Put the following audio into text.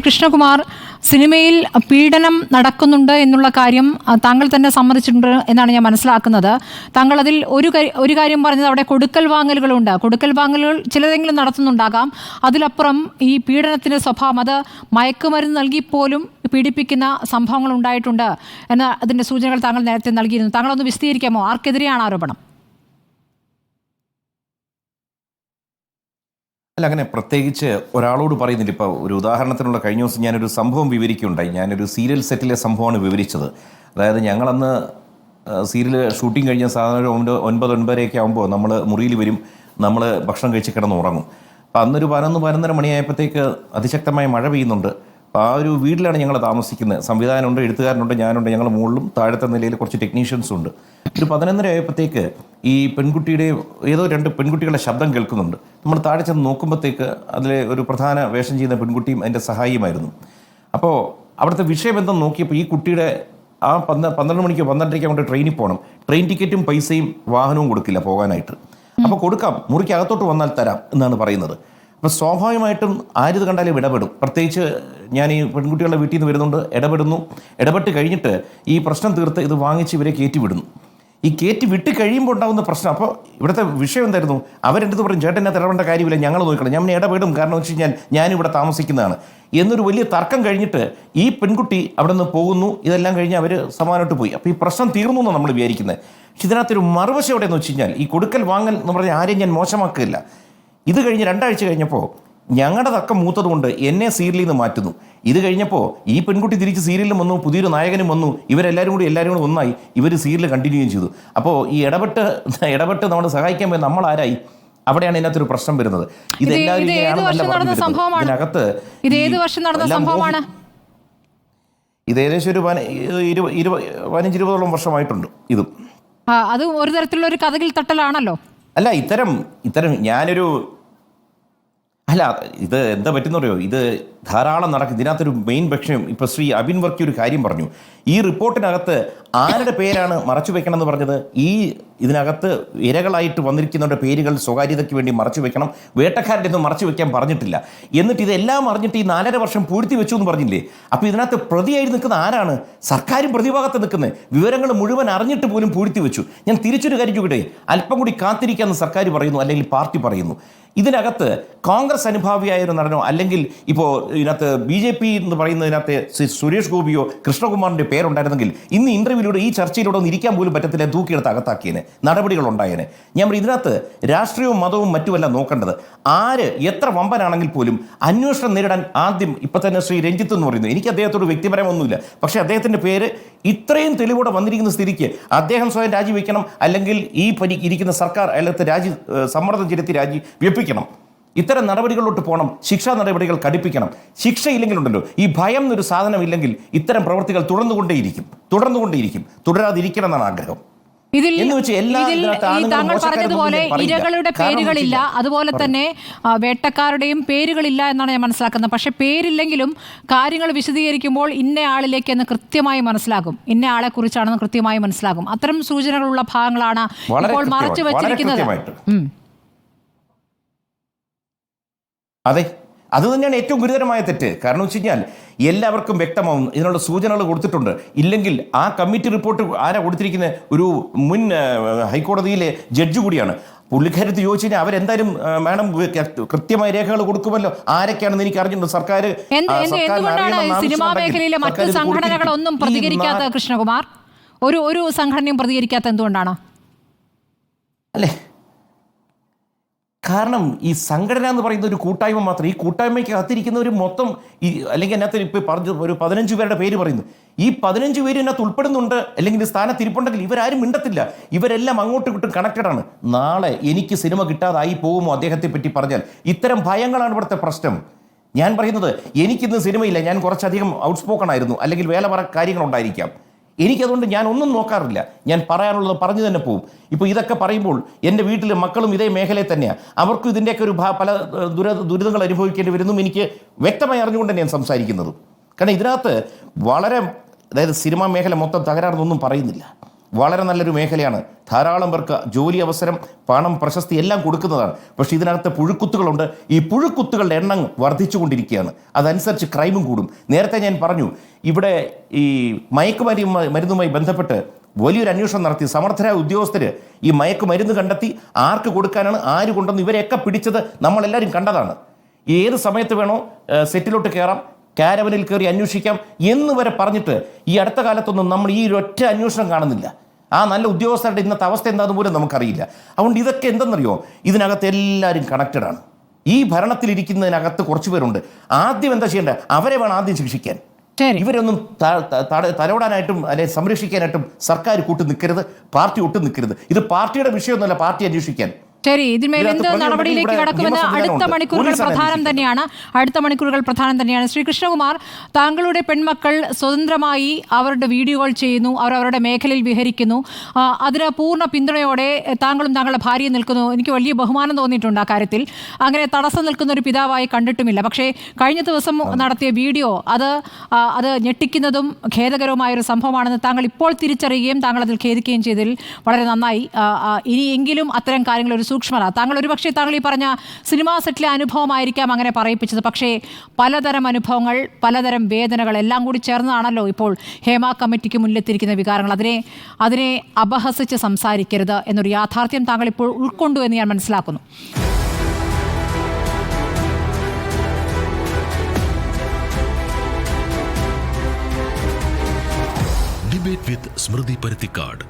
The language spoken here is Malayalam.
കൃഷ്ണകുമാർ സിനിമയിൽ പീഡനം നടക്കുന്നുണ്ട് എന്നുള്ള കാര്യം താങ്കൾ തന്നെ സമ്മതിച്ചിട്ടുണ്ട് എന്നാണ് ഞാൻ മനസ്സിലാക്കുന്നത്. താങ്കൾ അതിൽ ഒരു ഒരു കാര്യം പറഞ്ഞത് അവിടെ കൊടുക്കൽ വാങ്ങലുകളുണ്ട്. കൊടുക്കൽ വാങ്ങലുകൾ ചിലതെങ്കിലും നടത്തുന്നുണ്ടാകാം. അതിലപ്പുറം ഈ പീഡനത്തിന്റെ സ്വഭാവം അത് മയക്കുമരുന്ന് നൽകിപ്പോലും പീഡിപ്പിക്കുന്ന സംഭവങ്ങൾ ഉണ്ടായിട്ടുണ്ട് എന്ന അതിന്റെ സൂചനകൾ താങ്കൾ നേരത്തെ നൽകിയിരുന്നു. താങ്കളൊന്ന് വിശദീകരിക്കാമോ? ആർക്കെതിരെയാണ് ആരോപണം? അല്ല അങ്ങനെ പ്രത്യേകിച്ച് ഒരാളോട് പറയുന്നില്ല. ഇപ്പോൾ ഒരു ഉദാഹരണത്തിനുള്ള കഴിഞ്ഞ ദിവസം ഞാനൊരു സംഭവം വിവരിക്കുകയുണ്ടായി. ഞാനൊരു സീരിയൽ സെറ്റിലെ സംഭവമാണ് വിവരിച്ചത്. അതായത് ഞങ്ങളന്ന് സീരിയൽ ഷൂട്ടിംഗ് കഴിഞ്ഞ സാധാരണ ഒരു ഒൻപത് ഒൻപത് ഒൻപതരയൊക്കെ ആകുമ്പോൾ നമ്മൾ മുറിയിൽ വരും നമ്മൾ ഭക്ഷണം കഴിച്ച് കിടന്ന് ഉറങ്ങും അപ്പോൾ അന്നൊരു പതിനൊന്ന് പതിനൊന്നര മണിയായപ്പോഴത്തേക്ക് അതിശക്തമായ മഴ പെയ്യുന്നുണ്ട്. അപ്പോൾ ആ ഒരു വീട്ടിലാണ് ഞങ്ങൾ താമസിക്കുന്നത്. സംവിധാനമുണ്ട് എഴുത്തുകാരനുണ്ട് ഞാനുണ്ട്. ഞങ്ങൾ മുകളിലും താഴത്തെ നിലയിൽ കുറച്ച് ടെക്നീഷ്യൻസും ഉണ്ട്. ഒരു പതിനൊന്നര ആയപ്പോഴത്തേക്ക് ഈ പെൺകുട്ടിയുടെ ഏതോ രണ്ട് പെൺകുട്ടികളുടെ ശബ്ദം കേൾക്കുന്നുണ്ട്. നമ്മൾ താഴെ ചെന്ന് നോക്കുമ്പോഴത്തേക്ക് അതിലെ ഒരു പ്രധാന വേഷം ചെയ്യുന്ന പെൺകുട്ടിയും അതിന്റെ സഹായിയുമായിരുന്നു. അപ്പോൾ അവിടുത്തെ വിഷയം എന്തെന്ന് നോക്കിയപ്പോൾ ഈ കുട്ടിയുടെ ആ പന്ത്ര പന്ത്രണ്ട് മണിക്കോ പന്ത്രണ്ടരയ്ക്ക് അങ്ങോട്ട് ട്രെയിനിൽ പോകണം. ട്രെയിൻ ടിക്കറ്റും പൈസയും വാഹനവും കൊടുക്കില്ല പോകാനായിട്ട്. അപ്പോൾ കൊടുക്കാം മുറിക്ക് അകത്തോട്ട് വന്നാൽ തരാം എന്നാണ് പറയുന്നത്. അപ്പോൾ സ്വാഭാവികമായിട്ടും ആരിത് കണ്ടാലും ഇടപെടും പ്രത്യേകിച്ച് ഞാൻ ഈ പെൺകുട്ടികളുടെ വീട്ടിൽ നിന്ന് വരുന്നുണ്ട് ഇടപെടുന്നു. ഇടപെട്ട് കഴിഞ്ഞിട്ട് ഈ പ്രശ്നം തീർത്ത് ഇത് വാങ്ങിച്ച് ഇവരെ കയറ്റി വിടുന്നു. ഈ കയറ്റി വിട്ട് കഴിയുമ്പോൾ ഉണ്ടാകുന്ന പ്രശ്നം അപ്പോൾ ഇവിടുത്തെ വിഷയം എന്തായിരുന്നു? അവരെടുത്ത് പറയും? ചേട്ടൻ എന്നെ ഇടപെടേണ്ട കാര്യമില്ല ഞങ്ങൾ നോക്കണം. ഞാൻ ഇടപെടും. കാരണം വെച്ച് കഴിഞ്ഞാൽ ഞാനിവിടെ താമസിക്കുന്നതാണ്. എന്നൊരു വലിയ തർക്കം കഴിഞ്ഞിട്ട് ഈ പെൺകുട്ടി അവിടെ നിന്ന് പോകുന്നു. ഇതെല്ലാം കഴിഞ്ഞ് അവർ സമാനമായിട്ട് പോയി. അപ്പോൾ ഈ പ്രശ്നം തീർന്നു എന്നാണ് നമ്മൾ വിചാരിക്കുന്നത്. പക്ഷെ ഇതിനകത്തൊരു മറുവശം എവിടെയെന്ന് വെച്ച് കഴിഞ്ഞാൽ ഈ കൊടുക്കൽ വാങ്ങൽ എന്ന് പറഞ്ഞാൽ ആരെയും ഞാൻ മോശമാക്കുകയില്ല. ഇത് കഴിഞ്ഞ് രണ്ടാഴ്ച കഴിഞ്ഞപ്പോൾ ഞങ്ങളുടെ തക്ക മൂത്തത് കൊണ്ട് എന്നെ സീരിയലിൽ നിന്ന് മാറ്റുന്നു. ഇത് കഴിഞ്ഞപ്പോൾ ഈ പെൺകുട്ടി തിരിച്ച് സീരിയലിലും വന്നു പുതിയൊരു നായകനും വന്നു ഇവരെല്ലാവരും കൂടി എല്ലാവരും കൂടി ഒന്നായി ഇവർ സീരിയൽ കണ്ടിന്യൂ ചെയ്തു. അപ്പോൾ ഈ ഇടപെട്ട് ഇടപെട്ട് നമ്മൾ സഹായിക്കാൻ പോയി നമ്മൾ ആരായി അവിടെയാണ് ഇതിനകത്തൊരു പ്രശ്നം വരുന്നത്. ഇതെല്ലാവരും. ഇതിനകത്ത് ഇത് ഏത് വർഷം നടന്ന സംഭവമാണ്? ഇത് ഏകദേശം ഒരു പതിനഞ്ച് ഇരുപതോളം വർഷമായിട്ടുണ്ട് ഇതും. അത് ഒരു തരത്തിലുള്ള ഒരു കഥകിൽ തട്ടലാണല്ലോ? അല്ല ഇത്തരം ഇത്തരം ഞാനൊരു അല്ല ഇത് എന്താ പറ്റുന്ന പറയോ ഇത് ധാരാളം നടക്കും. ഇതിനകത്തൊരു മെയിൻ പക്ഷം ഇപ്പോൾ ശ്രീ അബിൻ വർക്കി ഒരു കാര്യം പറഞ്ഞു. ഈ റിപ്പോർട്ടിനകത്ത് ആരുടെ പേരാണ് മറച്ചു വെക്കണം എന്ന് പറഞ്ഞത്? ഈ ഇതിനകത്ത് ഇരകളായിട്ട് വന്നിരിക്കുന്നവരുടെ പേരുകൾ സ്വകാര്യതയ്ക്ക് വേണ്ടി മറച്ചു വെക്കണം. വേട്ടക്കാരുടെ ഒന്നും മറച്ചു വെക്കാൻ പറഞ്ഞിട്ടില്ല. എന്നിട്ട് ഇതെല്ലാം അറിഞ്ഞിട്ട് ഈ നാലര വർഷം പൂഴ്ത്തി വെച്ചു എന്ന് പറഞ്ഞില്ലേ? അപ്പോൾ ഇതിനകത്ത് പ്രതിയായി നിൽക്കുന്ന ആരാണ്? സർക്കാരും പ്രതിഭാഗത്ത് നിൽക്കുന്നത്. വിവരങ്ങൾ മുഴുവൻ അറിഞ്ഞിട്ട് പോലും പൂഴ്ത്തി വെച്ചു. ഞാൻ തിരിച്ചൊരു കാര്യം ചോദിക്കട്ടെ? അല്പം കൂടി കാത്തിരിക്കാമെന്ന് സർക്കാർ പറയുന്നു അല്ലെങ്കിൽ പാർട്ടി പറയുന്നു. ഇതിനകത്ത് കോൺഗ്രസ് അനുഭാവിയായ ഒരു നടനോ അല്ലെങ്കിൽ ഇപ്പോൾ ഇതിനകത്ത് ബി ജെ പി എന്ന് പറയുന്നതിനകത്ത് സുരേഷ് ഗോപിയോ കൃഷ്ണകുമാറിന്റെ പേരുണ്ടായിരുന്നെങ്കിൽ ഇന്ന് ഇന്റർവ്യൂവിലൂടെ ഈ ചർച്ചയിലൂടെ ഒന്ന് ഇരിക്കാൻ പോലും പറ്റത്തില്ല തൂക്കിയെടുത്ത് അകത്താക്കിയതിന് നടപടികൾ ഉണ്ടായേനെ. ഞാൻ ഇതിനകത്ത് രാഷ്ട്രീയവും മതവും മറ്റുമല്ല നോക്കേണ്ടത്. ആര് എത്ര വമ്പനാണെങ്കിൽ പോലും അന്വേഷണം നേരിടാൻ ആദ്യം ഇപ്പം തന്നെ ശ്രീ രഞ്ജിത്ത് എന്ന് പറയുന്നു. എനിക്ക് അദ്ദേഹത്തോട് വ്യക്തിപരമൊന്നുമില്ല. പക്ഷേ അദ്ദേഹത്തിന്റെ പേര് ഇത്രയും തെളിവോടെ വന്നിരിക്കുന്ന സ്ഥിതിക്ക് അദ്ദേഹം സ്വയം രാജിവെക്കണം അല്ലെങ്കിൽ ഈ പരി ഇരിക്കുന്ന സർക്കാർ അല്ലാത്ത രാജി സമ്മർദ്ദം ചെലുത്തി രാജി വെപ്പിക്കണം. ഇത്തരം നടപടികളിലോട്ട് പോകണം ശിക്ഷാ നടപടികൾ കടുപ്പിക്കണം. ശിക്ഷ ഇല്ലെങ്കിലുണ്ടല്ലോ ഈ ഭയം എന്നൊരു സാധനം ഇല്ലെങ്കിൽ ഇത്തരം പ്രവൃത്തികൾ തുടർന്നുകൊണ്ടേയിരിക്കും തുടർന്നുകൊണ്ടേയിരിക്കും തുടരാതിരിക്കണം എന്നാണ് ആഗ്രഹം താങ്കൾ പറഞ്ഞതുപോലെ ഇരകളുടെ പേരുകളില്ല. അതുപോലെ തന്നെ വേട്ടക്കാരുടെയും പേരുകളില്ല എന്നാണ് ഞാൻ മനസ്സിലാക്കുന്നത്. പക്ഷെ പേരില്ലെങ്കിലും കാര്യങ്ങൾ വിശദീകരിക്കുമ്പോൾ ഇന്ന ആളിലേക്ക് എന്ന് കൃത്യമായി മനസ്സിലാകും. ഇന്ന ആളെ കുറിച്ചാണെന്ന് കൃത്യമായി മനസ്സിലാകും. അത്തരം സൂചനകളുള്ള ഭാഗങ്ങളാണ് ഇപ്പോൾ മറച്ചു വെച്ചിരിക്കുന്നത്. അതെ. അത് തന്നെയാണ് ഏറ്റവും ഗുരുതരമായ തെറ്റ്. കാരണം വെച്ച് കഴിഞ്ഞാൽ എല്ലാവർക്കും വ്യക്തമാവും ഇതിനുള്ള സൂചനകൾ കൊടുത്തിട്ടുണ്ട്. ഇല്ലെങ്കിൽ ആ കമ്മിറ്റി റിപ്പോർട്ട് ആരാ കൊടുത്തിരിക്കുന്ന? ഒരു മുൻ ഹൈക്കോടതിയിലെ ജഡ്ജ് കൂടിയാണ്. പുള്ളിക്കാരത്ത് ചോദിച്ചു കഴിഞ്ഞാൽ അവരെന്തായാലും മാഡം കൃത്യമായ രേഖകൾ കൊടുക്കുമല്ലോ. ആരൊക്കെയാണെന്ന് എനിക്ക് അറിഞ്ഞിട്ടുണ്ട്. സർക്കാർ സിനിമാ മേഖലയിലെ മറ്റ് സംഘടനകളൊന്നും പ്രതികരിക്കാത്ത കൃഷ്ണകുമാർ? ഒരു ഒരു സംഘടനയും പ്രതികരിക്കാത്ത എന്തുകൊണ്ടാണ്? അല്ലേ? കാരണം ഈ സംഘടന എന്ന് പറയുന്ന ഒരു കൂട്ടായ്മ മാത്രം ഈ കൂട്ടായ്മയ്ക്ക് അകത്തിരിക്കുന്നവർ മൊത്തം ഈ അല്ലെങ്കിൽ അതിനകത്ത് ഇപ്പോൾ പറഞ്ഞ ഒരു പതിനഞ്ച് പേരുടെ പേര് പറയുന്നു. ഈ പതിനഞ്ച് പേര് ഇതിനകത്ത് ഉൾപ്പെടുന്നുണ്ട് അല്ലെങ്കിൽ സ്ഥാനത്ത് ഇരിപ്പുണ്ടെങ്കിൽ ഇവരാരും മിണ്ടത്തില്ല. ഇവരെല്ലാം അങ്ങോട്ടും ഇങ്ങോട്ടും കണക്റ്റഡ് ആണ്. നാളെ എനിക്ക് സിനിമ കിട്ടാതായി പോകുമോ അദ്ദേഹത്തെ പറ്റി പറഞ്ഞാൽ? ഇത്തരം ഭയങ്ങളാണ് ഇവിടുത്തെ പ്രശ്നം. ഞാൻ പറയുന്നത് എനിക്കിന്ന് സിനിമയില്ല. ഞാൻ കുറച്ചധികം ഔട്ട്സ്പോക്കൺ ആയിരുന്നു. അല്ലെങ്കിൽ വേല പറ കാര്യങ്ങളുണ്ടായിരിക്കാം എനിക്കതുകൊണ്ട് ഞാൻ ഒന്നും നോക്കാറില്ല. ഞാൻ പറയാനുള്ളത് പറഞ്ഞു തന്നെ പോവും. ഇപ്പോൾ ഇതൊക്കെ പറയുമ്പോൾ എന്റെ വീട്ടിലെ മക്കളും ഇതേ മേഖലയിൽ തന്നെയാണ് അവർക്കും ഇതിന്റെയൊക്കെ ഒരു പല ദുര ദുരിതങ്ങൾ അനുഭവിക്കേണ്ടി വരുന്നു എനിക്ക് വ്യക്തമായി അറിഞ്ഞുകൊണ്ട് ഞാൻ സംസാരിക്കുന്നത്. കാരണം ഇതിനകത്ത് വളരെ അതായത് സിനിമാ മേഖല മൊത്തം തകരാറെന്നൊന്നും പറയുന്നില്ല. വളരെ നല്ലൊരു മേഖലയാണ്. ധാരാളം പേർക്ക് ജോലി അവസരം പണം പ്രശസ്തി എല്ലാം കൊടുക്കുന്നതാണ്. പക്ഷേ ഇതിനകത്ത് പുഴുക്കുത്തുകളുണ്ട്. ഈ പുഴുക്കുത്തുകളുടെ എണ്ണം വർദ്ധിച്ചുകൊണ്ടിരിക്കുകയാണ്. അതനുസരിച്ച് ക്രൈമും കൂടും. നേരത്തെ ഞാൻ പറഞ്ഞു ഇവിടെ ഈ മയക്കുമരി മരുന്നുമായി ബന്ധപ്പെട്ട് വലിയൊരു അന്വേഷണം നടത്തി. സമർത്ഥരായ ഉദ്യോഗസ്ഥർ ഈ മയക്കുമരുന്ന് കണ്ടെത്തി ആർക്ക് കൊടുക്കാനാണ് ആര് കൊണ്ടെന്ന് ഇവരെയൊക്കെ പിടിച്ചത് നമ്മളെല്ലാവരും കണ്ടതാണ്. ഏത് സമയത്ത് വേണോ സെറ്റിലോട്ട് കയറാം. കാരവനിൽ കയറി അന്വേഷിക്കാം എന്ന് വരെ പറഞ്ഞിട്ട് ഈ അടുത്ത കാലത്തൊന്നും നമ്മൾ ഈ ഒറ്റ അന്വേഷണം കാണുന്നില്ല. ആ നല്ല ഉദ്യോഗസ്ഥരുടെ ഇന്നത്തെ അവസ്ഥ എന്താണെന്ന് പോലും നമുക്കറിയില്ല. അതുകൊണ്ട് ഇതൊക്കെ എന്തെന്നറിയോ? ഇതിനകത്ത് എല്ലാവരും കണക്റ്റഡ് ആണ്. ഈ ഭരണത്തിലിരിക്കുന്നതിനകത്ത് കുറച്ച് പേരുണ്ട്. ആദ്യം എന്താ ചെയ്യേണ്ടത് അവരെ വേണം ആദ്യം ശിക്ഷിക്കാൻ. ഇവരൊന്നും തലോടാനായിട്ടും അല്ലെ സംരക്ഷിക്കാനായിട്ടും സർക്കാർ കൂട്ട് നിൽക്കരുത് പാർട്ടി ഒട്ടും നിൽക്കരുത് ഇത് പാർട്ടിയുടെ വിഷയമൊന്നുമല്ല പാർട്ടി അന്വേഷിക്കാൻ. ശരി ഇതിന്മേൽ എന്ത് നടപടിയിലേക്ക് കടക്കുമെന്ന് അടുത്ത. മണിക്കൂറുകൾ പ്രധാനം തന്നെയാണ്. അടുത്ത മണിക്കൂറുകൾ പ്രധാനം തന്നെയാണ്. ശ്രീ കൃഷ്ണകുമാർ താങ്കളുടെ പെൺമക്കൾ സ്വതന്ത്രമായി അവരുടെ വീഡിയോകൾ ചെയ്യുന്നു. അവർ അവരുടെ മേഖലയിൽ വിഹരിക്കുന്നു. അതിന് പൂർണ പിന്തുണയോടെ താങ്കളും താങ്കളുടെ ഭാര്യയും നിൽക്കുന്നു. എനിക്ക് വലിയ ബഹുമാനം തോന്നിയിട്ടുണ്ട് ആ കാര്യത്തിൽ. അങ്ങനെ തടസ്സം നിൽക്കുന്ന ഒരു പിതാവായി കണ്ടിട്ടുമില്ല. പക്ഷേ കഴിഞ്ഞ ദിവസം നടത്തിയ വീഡിയോ അത് അത് ഞെട്ടിക്കുന്നതും ഖേദകരവുമായ ഒരു സംഭവമാണെന്ന് താങ്കൾ ഇപ്പോൾ തിരിച്ചറിയുകയും താങ്കൾ അതിൽ ഖേദിക്കുകയും ചെയ്തതിൽ വളരെ നന്നായി. ഇനിയെങ്കിലും അത്തരം കാര്യങ്ങൾ ഒരു സൂക്ഷ്മത. താങ്കൾ ഒരുപക്ഷെ താങ്കൾ ഈ പറഞ്ഞ സിനിമാ സെറ്റിലെ അനുഭവമായിരിക്കാം അങ്ങനെ പറയിപ്പിച്ചത്. പക്ഷേ പലതരം അനുഭവങ്ങൾ പലതരം വേദനകൾ എല്ലാം കൂടി ചേർന്നതാണല്ലോ ഇപ്പോൾ ഹേമ കമ്മിറ്റിക്ക് മുന്നിലെത്തിയിരിക്കുന്ന വികാരങ്ങൾ. അതിനെ അതിനെ അപഹസിച്ച് സംസാരിക്കരുത് എന്നൊരു യാഥാർത്ഥ്യം താങ്കൾ ഇപ്പോൾ ഉൾക്കൊണ്ടു എന്ന് ഞാൻ മനസ്സിലാക്കുന്നു. ഡിബേറ്റ് വിത്ത് സ്മൃതി പരുത്തിക്കാട്